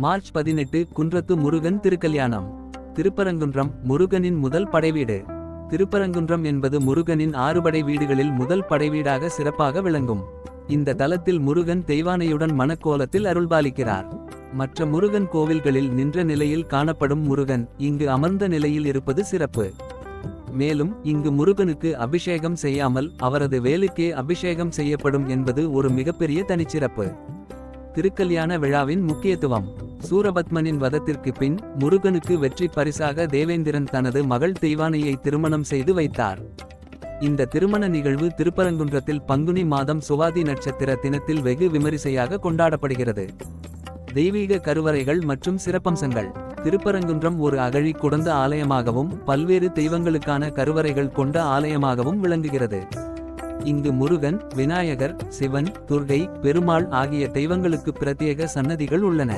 March பதினெட்டு குன்றத்து முருகன் திருக்கல்யாணம். திருப்பரங்குன்றம் முருகனின் முதல் படைவீடு. திருப்பரங்குன்றம் என்பது முருகனின் ஆறுபடை வீடுகளில் முதல் படைவீடாக சிறப்பாக விளங்கும். இந்த தலத்தில் முருகன் தெய்வானையுடன் மணக்கோலத்தில் அருள்பாலிக்கிறார். மற்ற முருகன் கோவில்களில் நின்ற நிலையில் காணப்படும் முருகன் இங்கு அமர்ந்த நிலையில் இருப்பது சிறப்பு. மேலும் இங்கு முருகனுக்கு அபிஷேகம் செய்யாமல் அவரது வேலுக்கே அபிஷேகம் செய்யப்படும் என்பது ஒரு மிகப்பெரிய தனிச்சிறப்பு. திருக்கல்யாண விழாவின் முக்கியத்துவம். சூரபத்மனின் வதத்திற்கு பின் முருகனுக்கு வெற்றி பரிசாக தேவேந்திரன் தனது மகள் தெய்வானையை திருமணம் செய்து வைத்தார். இந்த திருமண நிகழ்வு திருப்பரங்குன்றத்தில் பங்குனி மாதம் சுவாதி நட்சத்திர தினத்தில் வெகு விமரிசையாக கொண்டாடப்படுகிறது. தெய்வீக கருவறைகள் மற்றும் சிறப்பம்சங்கள். திருப்பரங்குன்றம் ஒரு அகழி குடந்த ஆலயமாகவும் பல்வேறு தெய்வங்களுக்கான கருவறைகள் கொண்ட ஆலயமாகவும் விளங்குகிறது. இங்கு முருகன் விநாயகர் சிவன் துர்கை பெருமாள் ஆகிய தெய்வங்களுக்கு பிரத்யேக சன்னதிகள் உள்ளன.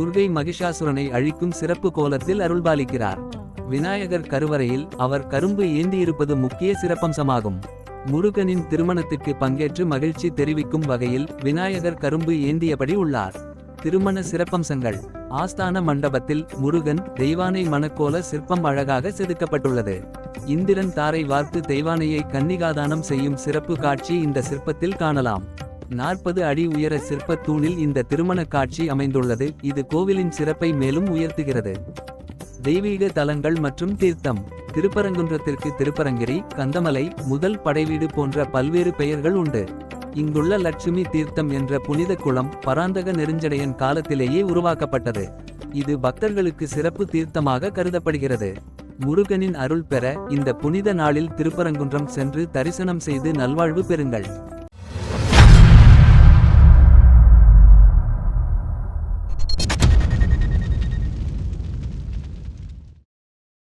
குருவை மகிஷாசுரனை அழிக்கும் சிறப்பு கோலத்தில் அருள்பாலிக்கிறார். விநாயகர் கருவறையில் அவர் கரும்பு ஏந்தியிருப்பது முக்கிய சிறப்பம்சமாகும். முருகனின் திருமணத்திற்கு பங்கேற்று மகிழ்ச்சி தெரிவிக்கும் வகையில் விநாயகர் கரும்பு ஏந்தியபடி உள்ளார். திருமண சிறப்பம்சங்கள். ஆஸ்தான மண்டபத்தில் முருகன் தெய்வானை மணக்கோல சிற்பம் அழகாக செதுக்கப்பட்டுள்ளது. இந்திரன் தாரை வார்த்து தெய்வானையை கன்னிகாதானம் செய்யும் சிறப்பு காட்சி இந்த சிற்பத்தில் காணலாம். நாற்பது அடி உயர சிற்பத் தூணில் இந்த திருமண காட்சி அமைந்துள்ளது. இது கோவிலின் சிறப்பை மேலும் உயர்த்துகிறது. தெய்வீக தலங்கள் மற்றும் தீர்த்தம் திருப்பரங்குன்றத்திற்கு திருப்பரங்கிரி கந்தமலை முதல் படைவீடு போன்ற பல்வேறு பெயர்கள் உண்டு. இங்குள்ள லட்சுமி தீர்த்தம் என்ற புனித குளம் பராந்தக நெருஞ்சடையன் காலத்திலேயே உருவாக்கப்பட்டது. இது பக்தர்களுக்கு சிறப்பு தீர்த்தமாக கருதப்படுகிறது. முருகனின் அருள் பெற இந்த புனித நாளில் திருப்பரங்குன்றம் சென்று தரிசனம் செய்து நல்வாழ்வு பெறுங்கள்.